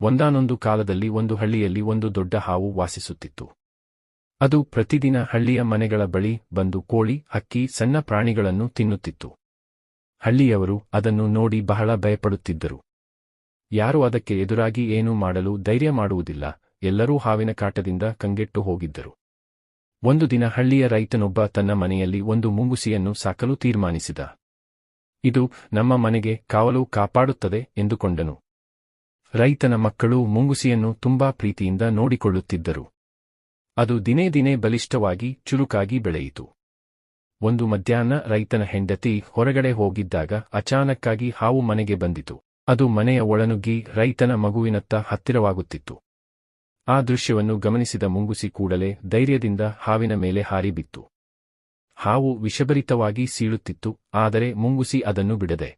ಒಂದಾನೊಂದು ಕಾಲದಲ್ಲಿ ಒಂದು ಹಳ್ಳಿಯಲ್ಲಿ ಒಂದು ದೊಡ್ಡ ಹಾವು ವಾಸಿಸುತ್ತಿತ್ತು. ಅದು ಪ್ರತಿದಿನ ಹಳ್ಳಿಯ ಮನೆಗಳ ಬಳಿ ಬಂದು ಕೋಳಿ, ಅಕ್ಕಿ, ಸಣ್ಣ ಪ್ರಾಣಿಗಳನ್ನು ತಿನ್ನುತ್ತಿತ್ತು. ಹಳ್ಳಿಯವರು ಅದನ್ನು ನೋಡಿ ಬಹಳ ಭಯಪಡುತ್ತಿದ್ದರು. ಯಾರೂ ಅದಕ್ಕೆ ಎದುರಾಗಿ ಏನೂ ಮಾಡಲು ಧೈರ್ಯ ಮಾಡುವುದಿಲ್ಲ, ಎಲ್ಲರೂ ಹಾವಿನ ಕಾಟದಿಂದ ಕಂಗೆಟ್ಟು ಹೋಗಿದ್ದರು. ಒಂದು ದಿನ ಹಳ್ಳಿಯ ರೈತನೊಬ್ಬ ತನ್ನ ಮನೆಯಲ್ಲಿ ಒಂದು ಮುಂಗುಸಿಯನ್ನು ಸಾಕಲು ತೀರ್ಮಾನಿಸಿದ. ಇದು ನಮ್ಮ ಮನೆಗೆ ಕಾವಲು ಕಾಪಾಡುತ್ತದೆ ಎಂದುಕೊಂಡನು. ರೈತನ ಮಕ್ಕಳು ಮುಂಗುಸಿಯನ್ನು ತುಂಬಾ ಪ್ರೀತಿಯಿಂದ ನೋಡಿಕೊಳ್ಳುತ್ತಿದ್ದರು. ಅದು ದಿನೇ ದಿನೇ ಬಲಿಷ್ಠವಾಗಿ, ಚುರುಕಾಗಿ ಬೆಳೆಯಿತು. ಒಂದು ಮಧ್ಯಾಹ್ನ ರೈತನ ಹೆಂಡತಿ ಹೊರಗಡೆ ಹೋಗಿದ್ದಾಗ ಅಚಾನಕ್ಕಾಗಿ ಹಾವು ಮನೆಗೆ ಬಂದಿತು. ಅದು ಮನೆಯ ಒಳನುಗ್ಗಿ ರೈತನ ಮಗುವಿನತ್ತ ಹತ್ತಿರವಾಗುತ್ತಿತ್ತು. ಆ ದೃಶ್ಯವನ್ನು ಗಮನಿಸಿದ ಮುಂಗುಸಿ ಕೂಡಲೇ ಧೈರ್ಯದಿಂದ ಹಾವಿನ ಮೇಲೆ ಹಾರಿಬಿತ್ತು. ಹಾವು ವಿಷಭರಿತವಾಗಿ ಸೀಳುತ್ತಿತ್ತು, ಆದರೆ ಮುಂಗುಸಿ ಅದನ್ನು ಬಿಡದೆ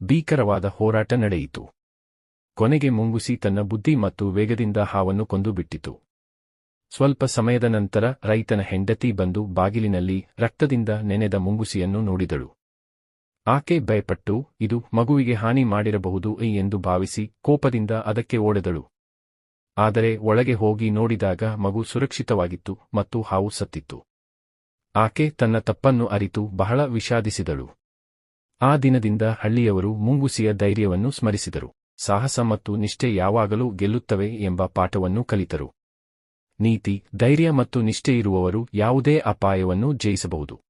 ಭೀಕರವಾದ ಹೋರಾಟ ನಡೆಯಿತು. ಕೊನೆಗೆ ಮುಂಗುಸಿ ತನ್ನ ಬುದ್ಧಿ ಮತ್ತು ವೇಗದಿಂದ ಹಾವನ್ನು ಕೊಂದು ಬಿಟ್ಟಿತು ಸ್ವಲ್ಪ ಸಮಯದ ನಂತರ ರೈತನ ಹೆಂಡತಿ ಬಂದು ಬಾಗಿಲಿನಲ್ಲಿ ರಕ್ತದಿಂದ ನೆನೆದ ಮುಂಗುಸಿಯನ್ನು ನೋಡಿದಳು. ಆಕೆ ಭಯಪಟ್ಟು, ಇದು ಮಗುವಿಗೆ ಹಾನಿ ಮಾಡಿರಬಹುದು ಎಂದು ಭಾವಿಸಿ ಕೋಪದಿಂದ ಅದಕ್ಕೆ ಓಡೆದಳು. ಆದರೆ ಒಳಗೆ ಹೋಗಿ ನೋಡಿದಾಗ ಮಗು ಸುರಕ್ಷಿತವಾಗಿತ್ತು ಮತ್ತು ಹಾವು ಸತ್ತಿತ್ತು. ಆಕೆ ತನ್ನ ತಪ್ಪನ್ನು ಅರಿತು ಬಹಳ ವಿಷಾದಿಸಿದಳು. ಆ ದಿನದಿಂದ ಹಳ್ಳಿಯವರು ಮುಂಗುಸಿಯ ಧೈರ್ಯವನ್ನು ಸ್ಮರಿಸಿದರು. ಸಾಹಸ ಮತ್ತು ನಿಷ್ಠೆ ಯಾವಾಗಲೂ ಗೆಲ್ಲುತ್ತವೆ ಎಂಬ ಪಾಠವನ್ನು ಕಲಿತರು. ನೀತಿ, ಧೈರ್ಯ ಮತ್ತು ನಿಷ್ಠೆಯಿರುವವರು ಯಾವುದೇ ಅಪಾಯವನ್ನು ಜಯಿಸಬಹುದು.